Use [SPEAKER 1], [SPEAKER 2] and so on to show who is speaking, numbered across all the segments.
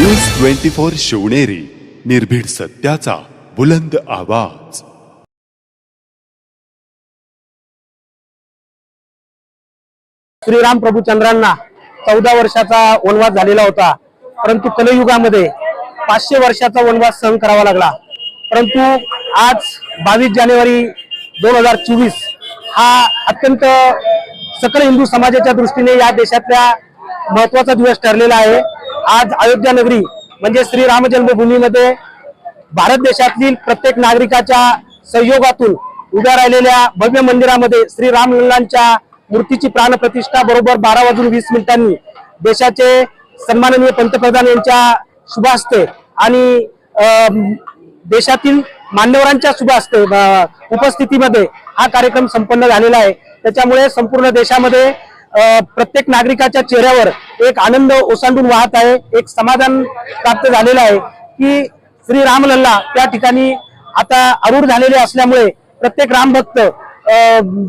[SPEAKER 1] News twenty four Shivneri निर्भीड सत्याचा बुलंद आवाज.
[SPEAKER 2] श्रीराम प्रभूचंद्रांना चौदा वर्षाचा वनवास झालेला होता. परंतु कलयुगामध्ये पाचशे वर्षाचा वनवास सहन करावा लागला. परंतु आज बावीस जानेवारी दोन हजार चोवीस हा अत्यंत सकल हिंदू समाजाच्या दृष्टीने या देशातल्या महत्त्वाचा दिवस ठरलेला आहे. आज अयोध्या नगरी म्हणजे श्रीराम जन्मभूमीमध्ये भारत देशातील प्रत्येक नागरिकाच्या सहयोगातून उभ्या राहिलेल्या भव्य मंदिरामध्ये श्री रामलल्लांच्या मूर्तीची प्राणप्रतिष्ठा बरोबर बारा वाजून वीस मिनिटांनी देशाचे सन्माननीय पंतप्रधान यांच्या शुभास्ते आणि देशातील मान्यवरांच्या शुभास्ते उपस्थितीमध्ये हा कार्यक्रम संपन्न झालेला आहे. त्याच्यामुळे संपूर्ण देशामध्ये प्रत्येक नागरिकाच्या चेहऱ्यावर एक आनंद ओसांडून वाहत आहे एक समाधान प्राप्त झालेलं आहे की श्री रामलल्ला त्या ठिकाणी आता अरूढ झालेले असल्यामुळे प्रत्येक रामभक्त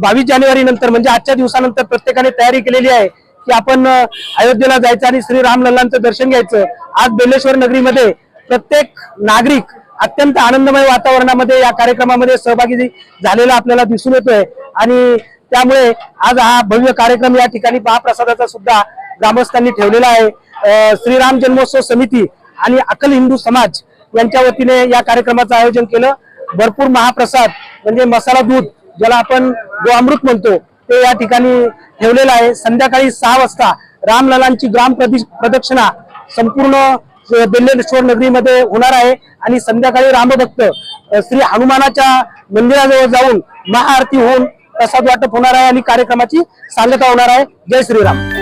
[SPEAKER 2] बावीस जानेवारी नंतर म्हणजे आजच्या दिवसानंतर प्रत्येकाने तयारी केलेली आहे की आपण अयोध्येला जायचं आणि श्री रामलल्लांचं दर्शन घ्यायचं. आज बेलेश्वर नगरीमध्ये प्रत्येक नागरिक अत्यंत आनंदमय वातावरणामध्ये या कार्यक्रमामध्ये सहभागी झालेला आपल्याला दिसून येतोय. आणि त्यामुळे आज हा भव्य कार्यक्रम या ठिकाणी महाप्रसादाचा सुद्धा ग्रामस्थांनी ठेवलेला आहे. श्रीराम जन्मोत्सव समिती आणि अकल हिंदू समाज यांच्या वतीने या कार्यक्रमाचं आयोजन केलं. भरपूर महाप्रसाद म्हणजे मसाला दूध ज्याला आपण गोअमृत म्हणतो ते या ठिकाणी ठेवलेलं आहे. संध्याकाळी सहा वाजता रामललांची ग्राम प्रदक्षिणा संपूर्ण बेल्लेश्वर नगरीमध्ये होणार आहे. आणि संध्याकाळी रामभक्त श्री हनुमानाच्या मंदिराजवळ जाऊन महाआरती होऊन प्रसाद वाटप होणार आहे आणि कार्यक्रमाची सांगता होणार आहे. जय श्रीराम.